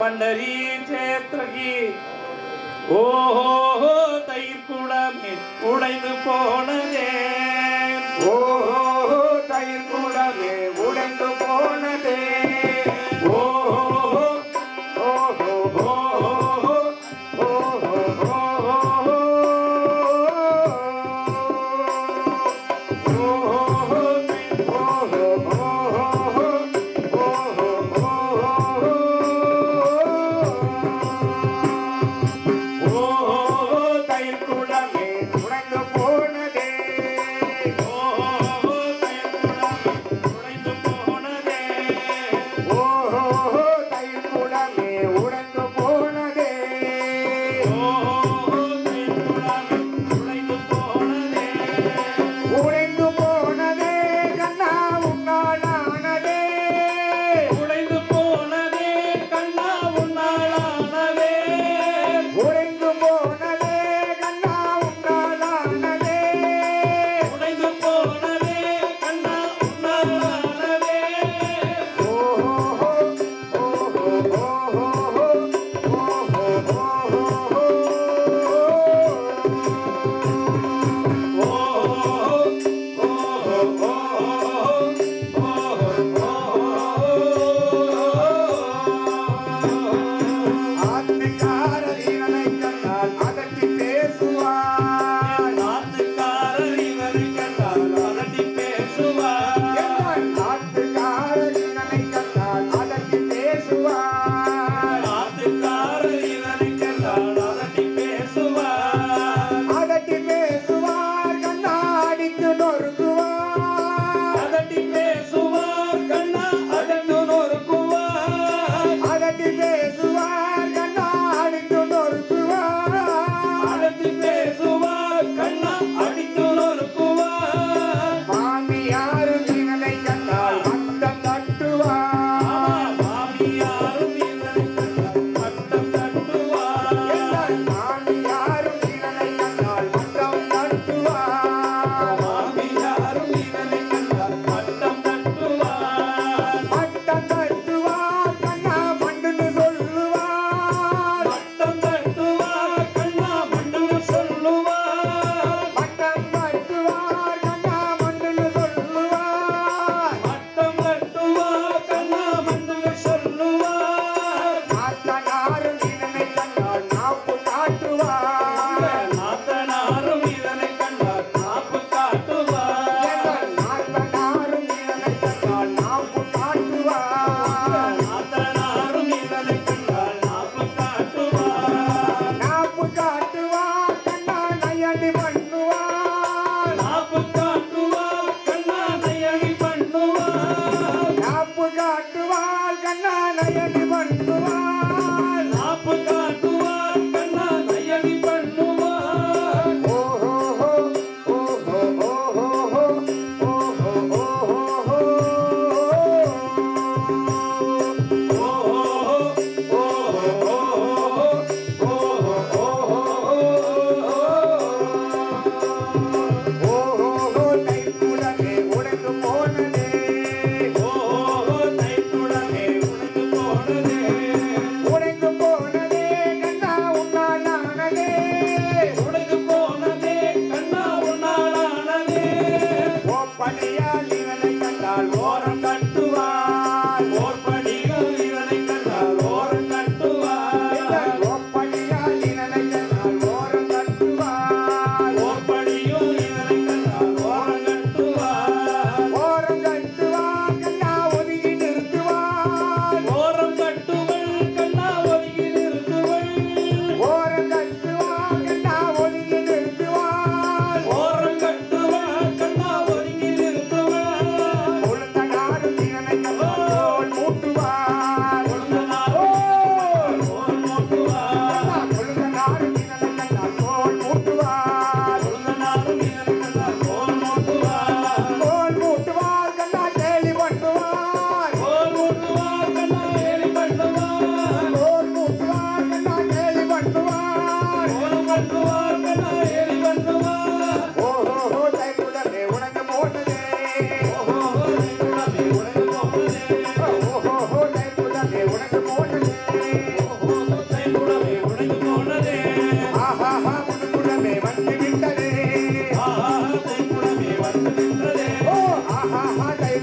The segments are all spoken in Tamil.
पंढरी क्षेत्र की ஓஹோ தயிர் குடம் உடைந்து போனதே ஓஹோ தயிர் குடமே உடைந்து போன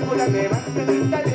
కులమే వంతు